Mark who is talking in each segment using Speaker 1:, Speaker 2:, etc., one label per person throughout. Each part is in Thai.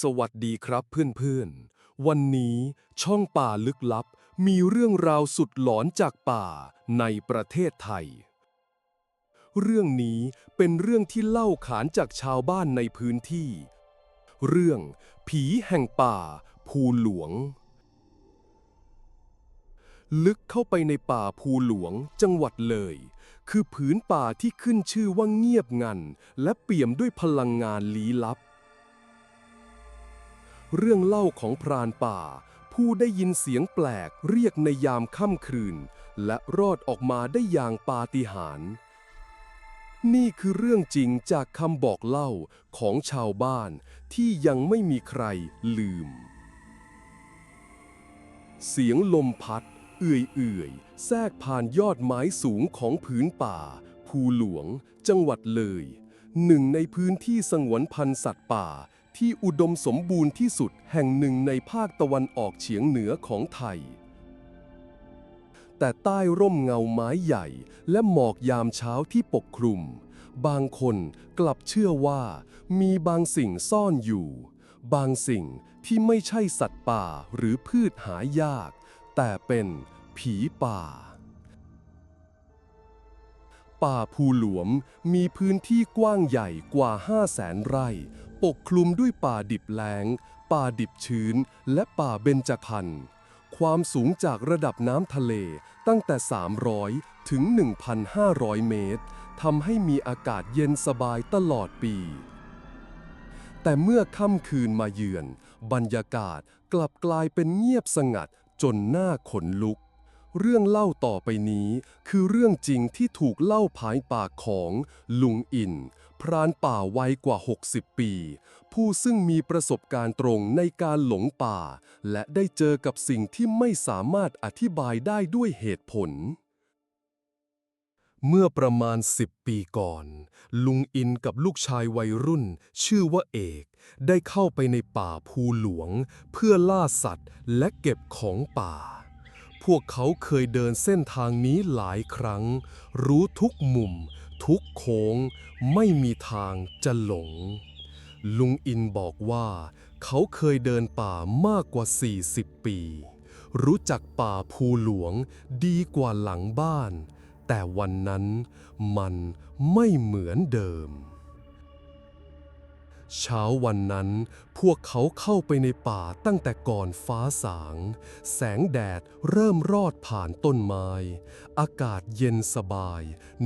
Speaker 1: สวัสดีครับเพื่อนๆ วันนี้ช่องป่าลึกลับ มีเรื่องราวสุดหลอนจากป่าในประเทศไทย เรื่องนี้เป็นเรื่องที่เล่าขานจากชาวบ้านในพื้นที่ เรื่องผีแห่งป่า ภูหลวง ลึกเข้าไปในป่าภูหลวงจังหวัดเลย คือผืนป่าที่ขึ้นชื่อว่าเงียบงัน และเปี่ยมด้วยพลังงานลี้ลับ เรื่องเล่าของพรานป่า ผู้ได้ยินเสียงแปลกเรียกในยามค่ำคืน และรอดออกมาได้อย่างปาฏิหาริย์นี่คือเรื่องจริงจากคำบอกเล่าของชาวบ้านที่ยังไม่มีใครลืม เสียงลมพัด เอื่อยๆ แทรกผ่านยอดไม้สูงของผืนป่า ภูหลวง จังหวัดเลย หนึ่งในพื้นที่สงวนพันธุ์สัตว์ป่า ที่อุดมสมบูรณ์ที่สุดแห่งหนึ่งในภาคตะวันออกเฉียงเหนือของไทย แต่ใต้ร่มเงาไม้ใหญ่และหมอกยามเช้าที่ปกคลุม บางคนกลับเชื่อว่ามีบางสิ่งซ่อนอยู่ บางสิ่งที่ไม่ใช่สัตว์ป่าหรือพืชหายาก แต่เป็นผีป่าป่าภูหลวมมีพื้นที่กว้างใหญ่กว่า 5 0 0แสนไร่ ปกคลุมด้วยป่าดิบแล้ง ป่าดิบชื้น และป่าเบญจพรรณความสูงจากระดับน้ำทะเลตั้งแต่ 300 ถึง 1,500 เมตรทำให้มีอากาศเย็นสบายตลอดปี แต่เมื่อค่ำคืนมาเยือน บรรยากาศกลับกลายเป็นเงียบสงัดจนหน้าขนลุก เรื่องเล่าต่อไปนี้คือเรื่องจริงที่ถูกเล่าภายปากของลุงอิน พรานป่าวัยกว่า 60 ปี ผู้ซึ่งมีประสบการณ์ตรงในการหลงป่า และได้เจอกับสิ่งที่ไม่สามารถอธิบายได้ด้วยเหตุผล เมื่อประมาณ 10 ปีก่อน ลุงอินกับลูกชายวัยรุ่น ชื่อว่าเอก ได้เข้าไปในป่าภูหลวง เพื่อล่าสัตว์และเก็บของป่าพวกเขาเคยเดินเส้นทางนี้หลายครั้ง รู้ทุกมุม ทุกโค้งไม่มีทางจะหลง ลุงอินบอกว่า เขาเคยเดินป่ามากกว่า 40 ปี รู้จักป่าภูหลวงดีกว่าหลังบ้าน แต่วันนั้นมันไม่เหมือนเดิม เช้าวันนั้นพวกเขาเข้าไปในป่าตั้งแต่ก่อนฟ้าสาง แสงแดดเริ่มรอดผ่านต้นไม้ อากาศเย็นสบาย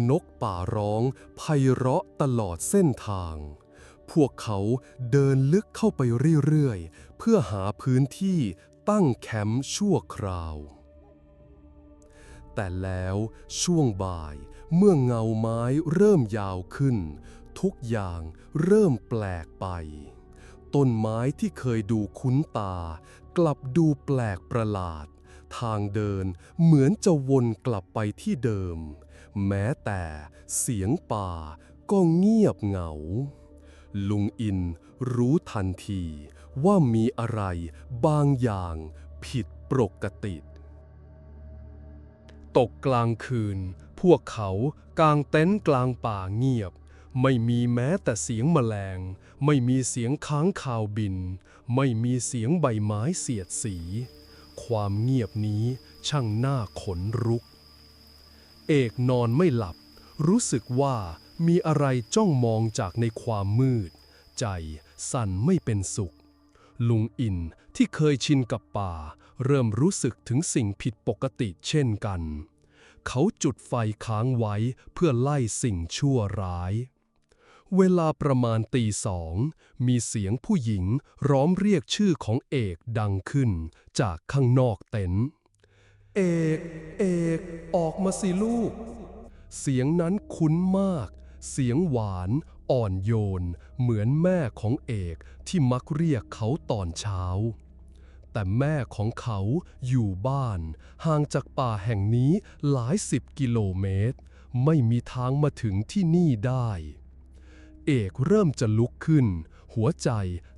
Speaker 1: นกป่าร้องไพเราะตลอดเส้นทาง พวกเขาเดินลึกเข้าไปเรื่อยๆ เพื่อหาพื้นที่ตั้งแคมป์ชั่วคราว แต่แล้วช่วงบ่ายเมื่อเงาไม้เริ่มยาวขึ้น ทุกอย่างเริ่มแปลกไป ต้นไม้ที่เคยดูคุ้นตา กลับดูแปลกประหลาด ทางเดินเหมือนจะวนกลับไปที่เดิม แม้แต่เสียงป่าก็เงียบเหงา ลุงอินรู้ทันทีว่ามีอะไรบางอย่างผิดปกติ ตกกลางคืน พวกเขากางเต็นท์กลางป่าเงียบ ไม่มีแม้แต่เสียงแมลง ไม่มีเสียงค้างคาวบิน ไม่มีเสียงใบไม้เสียดสี ความเงียบนี้ช่างน่าขนรุก เอกนอนไม่หลับ รู้สึกว่ามีอะไรจ้องมองจากในความมืด ใจสั่นไม่เป็นสุข ลุงอินที่เคยชินกับป่า เริ่มรู้สึกถึงสิ่งผิดปกติเช่นกันเขาจุดไฟค้างไว้เพื่อไล่สิ่งชั่วร้าย เวลาประมาณตีสอง มีเสียงผู้หญิงร้องเรียกชื่อของเอกดังขึ้น จากข้างนอกเต็นท์เอก เอก ออกมาสิลูก เสียงนั้นคุ้นมาก เสียงหวาน อ่อนโยน เหมือนแม่ของเอกที่มักเรียกเขาตอนเช้า แต่แม่ของเขาอยู่บ้าน ห่างจากป่าแห่งนี้หลายสิบกิโลเมตร ไม่มีทางมาถึงที่นี่ได้ เอกเริ่มจะลุกขึ้น หัวใจ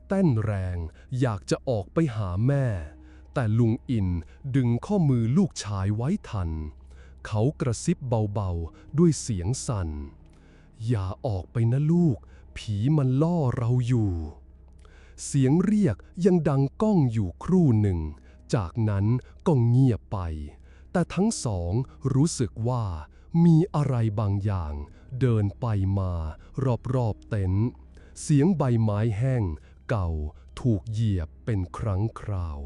Speaker 1: เต้นแรง อยากจะออกไปหาแม่ แต่ลุงอินดึงข้อมือลูกชายไว้ทัน เขากระซิบเบาๆ ด้วยเสียงสั่น อย่าออกไปนะลูก ผีมันล่อเราอยู่ เสียงเรียกยังดังก้องอยู่ครู่หนึ่ง จากนั้นก็เงียบไป แต่ทั้งสองรู้สึกว่ามีอะไรบางอย่าง เดินไปมารอบๆเต็นท์เสียงใบไม้แห้ง เก่าถูกเหยียบเป็นครั้งคราว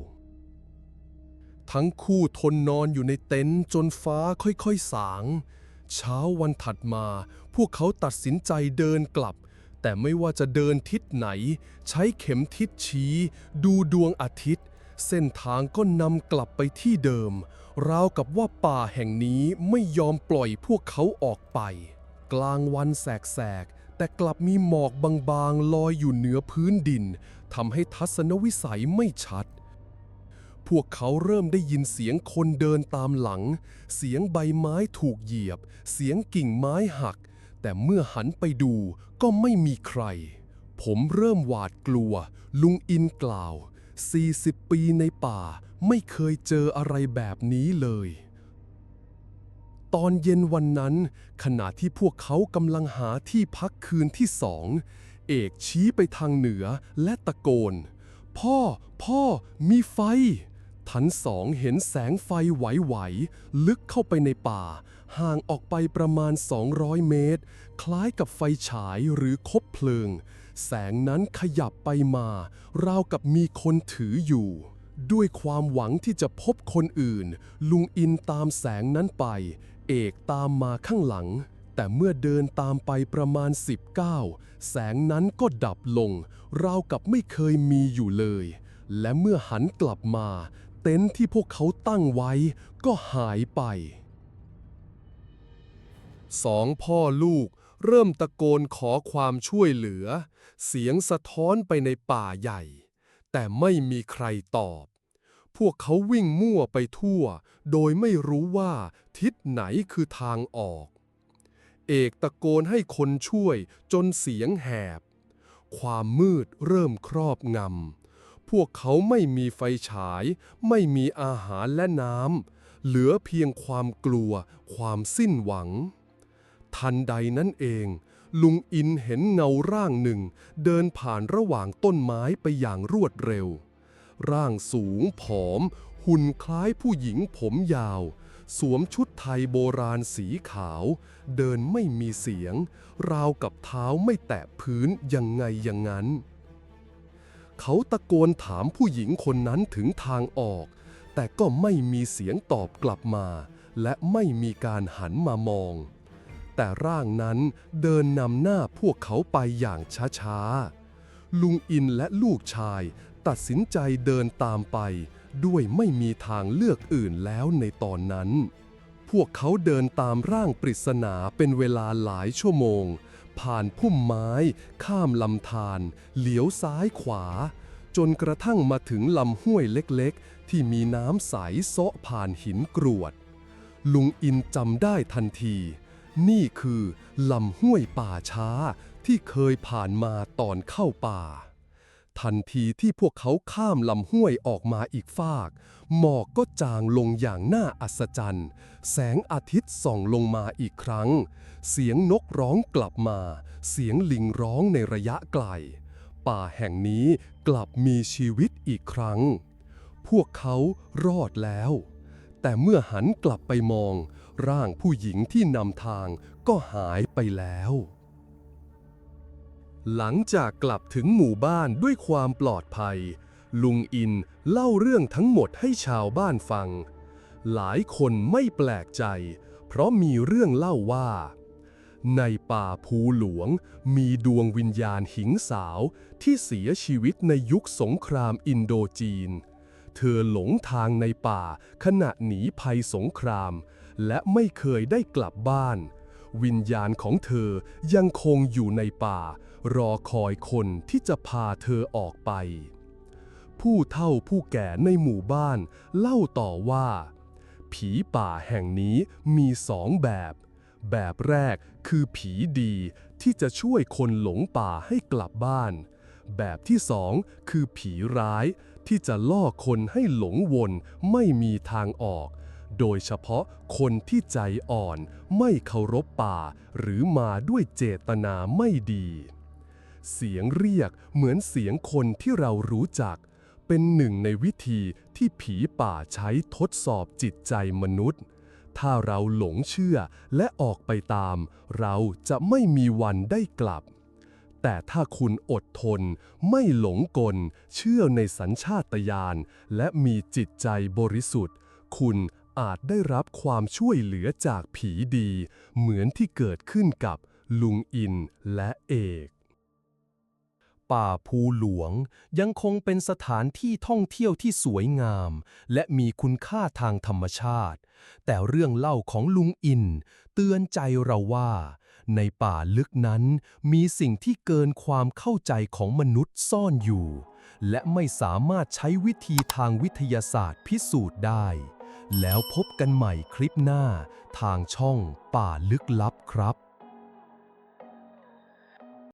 Speaker 1: ทั้งคู่ทนนอนอยู่ในเต็นท์จนฟ้าค่อยๆสาง เช้าวันถัดมา พวกเขาตัดสินใจเดินกลับ แต่ไม่ว่าจะเดินทิศไหน ใช้เข็มทิศชี้ ดูดวงอาทิตย์ เส้นทางก็นำกลับไปที่เดิม ราวกับว่าป่าแห่งนี้ไม่ยอมปล่อยพวกเขาออกไป กลางวันแสกๆ แต่กลับมีหมอกบางๆ ลอยอยู่เหนือพื้นดินทำให้ทัศนวิสัยไม่ชัด พวกเขาเริ่มได้ยินเสียงคนเดินตามหลัง เสียงใบไม้ถูกเหยียบ เสียงกิ่งไม้หัก แต่เมื่อหันไปดูก็ไม่มีใคร ผมเริ่มหวาดกลัว ลุงอินกล่าว 40 ปีในป่าไม่เคยเจออะไรแบบนี้เลย ตอนเย็นวันนั้น ขณะที่พวกเขากำลังหาที่พักคืนที่สอง เอกชี้ไปทางเหนือและตะโกน พ่อ พ่อ มีไฟ ทันสองเห็นแสงไฟไหวๆ ลึกเข้าไปในป่า ห่างออกไปประมาณ 200 เมตร คล้ายกับไฟฉายหรือคบเพลิง แสงนั้นขยับไปมา ราวกับมีคนถืออยู่ ด้วยความหวังที่จะพบคนอื่น ลุงอินตามแสงนั้นไป เอกตามมาข้างหลัง แต่เมื่อเดินตามไปประมาณ10ก้าแสงนั้นก็ดับลง ราวกับไม่เคยมีอยู่เลย และเมื่อหันกลับมา เต็นท์ที่พวกเขาตั้งไว้ ก็หายไปสองพ่อลูก เริ่มตะโกนขอความช่วยเหลือ เสียงสะท้อนไปในป่าใหญ่ แต่ไม่มีใครตอบ พวกเขาวิ่งมั่วไปทั่ว โดยไม่รู้ว่าทิศไหนคือทางออก เอกตะโกนให้คนช่วยจนเสียงแหบ ความมืดเริ่มครอบงำ พวกเขาไม่มีไฟฉาย ไม่มีอาหารและน้ำ เหลือเพียงความกลัว ความสิ้นหวัง ทันใดนั้นเอง ลุงอินเห็นเงาร่างหนึ่ง เดินผ่านระหว่างต้นไม้ไปอย่างรวดเร็ว ร่างสูงผอม หุ่นคล้ายผู้หญิงผมยาว สวมชุดไทยโบราณสีขาว เดินไม่มีเสียง ราวกับเท้าไม่แตะพื้นยังไงอย่างนั้น เขาตะโกนถามผู้หญิงคนนั้นถึงทางออก แต่ก็ไม่มีเสียงตอบกลับมา และไม่มีการหันมามอง แต่ร่างนั้นเดินนำหน้าพวกเขาไปอย่างช้าๆ ลุงอินและลูกชายตัดสินใจเดินตามไป ด้วยไม่มีทางเลือกอื่นแล้วในตอนนั้น พวกเขาเดินตามร่างปริศนาเป็นเวลาหลายชั่วโมง ผ่านพุ่มไม้ ข้ามลำธารเหลียวซ้ายขวา จนกระทั่งมาถึงลำห้วยเล็กๆ ที่มีน้ำใสเซาะผ่านหินกรวด ลุงอินจำได้ทันที นี่คือลำห้วยป่าช้าที่เคยผ่านมาตอนเข้าป่า ทันทีที่พวกเขาข้ามลำห้วยออกมาอีกฟาก หมอกก็จางลงอย่างน่าอัศจรรย์ แสงอาทิตย์ส่องลงมาอีกครั้ง เสียงนกร้องกลับมา เสียงลิงร้องในระยะไกล ป่าแห่งนี้กลับมีชีวิตอีกครั้ง พวกเขารอดแล้ว แต่เมื่อหันกลับไปมอง ร่างผู้หญิงที่นำทางก็หายไปแล้ว หลังจากกลับถึงหมู่บ้านด้วยความปลอดภัย ลุงอินเล่าเรื่องทั้งหมดให้ชาวบ้านฟัง หลายคนไม่แปลกใจ เพราะมีเรื่องเล่าว่า ในป่าภูหลวงมีดวงวิญญาณหิงสาวที่เสียชีวิตในยุคสงครามอินโดจีนเธอหลงทางในป่าขณะหนีภัยสงคราม และไม่เคยได้กลับบ้าน วิญญาณของเธอยังคงอยู่ในป่า รอคอยคนที่จะพาเธอออกไป ผู้เฒ่าผู้แก่ในหมู่บ้านเล่าต่อว่า ผีป่าแห่งนี้มีสองแบบ แบบแรกคือผีดีที่จะช่วยคนหลงป่าให้กลับบ้าน แบบที่สองคือผีร้ายที่จะล่อคนให้หลงวนไม่มีทางออก โดยเฉพาะคนที่ใจอ่อนไม่เคารพป่า หรือมาด้วยเจตนาไม่ดี เสียงเรียกเหมือนเสียงคนที่เรารู้จัก เป็นหนึ่งในวิธีที่ผีป่าใช้ทดสอบจิตใจมนุษย์ ถ้าเราหลงเชื่อและออกไปตาม เราจะไม่มีวันได้กลับแต่ถ้าคุณอดทน ไม่หลงกล เชื่อในสัญชาตญาณและมีจิตใจบริสุทธิ์ คุณ อาจได้รับความช่วยเหลือจากผีดี เหมือนที่เกิดขึ้นกับลุงอินและเอก ป่าภูหลวงยังคงเป็นสถานที่ท่องเที่ยวที่สวยงาม และมีคุณค่าทางธรรมชาติ แต่เรื่องเล่าของลุงอิน เตือนใจเราว่า ในป่าลึกนั้นมีสิ่งที่เกินความเข้าใจของมนุษย์ซ่อนอยู่ และไม่สามารถใช้วิธีทางวิทยาศาสตร์พิสูจน์ได้ แล้วพบกันใหม่คลิปหน้าทางช่องป่าลึกลับครับ